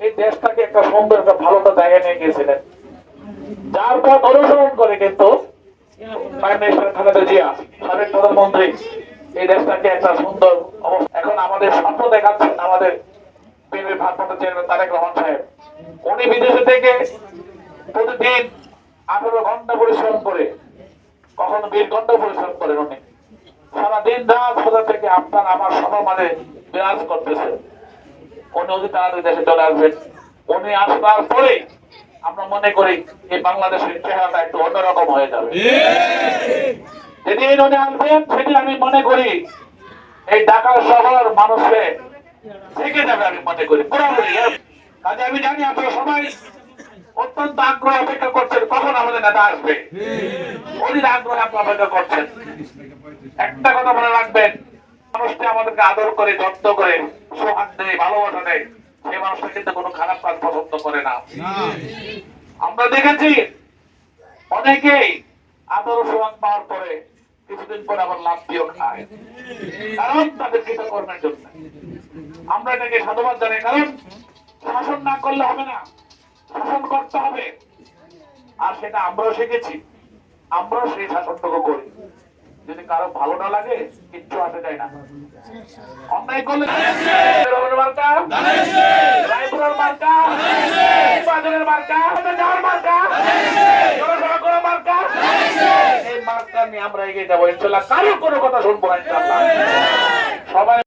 এই দেশটাকে একটা সুন্দর একটা ভালো একটা জায়গায় নিয়ে গিয়েছিলেন। যার পথ অনুসরণ করে কিন্তু সাহেব। উনি বিদেশে থেকে প্রতিদিন ঘণ্টা পরিশ্রম করে, কখনো ঘণ্টা পরিশ্রম করেন উনি। সারা দিন রাত সোজা থেকে আপনার আমার সবার মাঝে বিরাজ করতেছে। উনি অতি তাড়াতাড়ি দেশে চলে আসবেন উনি আসবার পরে আমরা মনে করি এই বাংলাদেশের চেহারাটা একটু অন্যরকম হয়ে যাবে। যেদিন উনি আসবেন, সেদিন আমি মনে করি এই ঢাকা শহর মানুষে থেকে যাবে আমি মনে করি, পুরোপুরি। কাজে আমি জানি আপনারা সবাই অত্যন্ত আগ্রহ অপেক্ষা করছেন, কখন আমাদের নেতা আসবে? অধীর আগ্রহে আপনারা অপেক্ষা করছেন। একটা কথা মনে রাখবেন, মানুষটি আমাদেরকে আদর করে, যত্ন করে সোহাগ দেয় ভালোবাসা দেয় সেই মানুষটা কিন্তু কোনো খারাপ কাজ পছন্দ করে না। আমরা দেখেছি অনেকেই আদর সোহাগ পাওয়ার পরে কিছুদিন আবার লাভ দিয়েও খায়। কারণ তাদের কৃতকর্মের জন্য। আমরা এটাকে সাধুবাদ জানাই, কারণ শাসন না করলে হবে না, শাসন করতে হবে। আর সেটা আমরাও শিখেছি, আমরাও সেই শাসনটুকু করি। যদি কারও ভালো না লাগে, কিচ্ছু আসে যায় না। অন্যায় করলে আমরা এগিয়ে যাব, ইনশাল্লাহ কারও কোনো কথা শুনব না, ইনশাল্লাহ। সবাই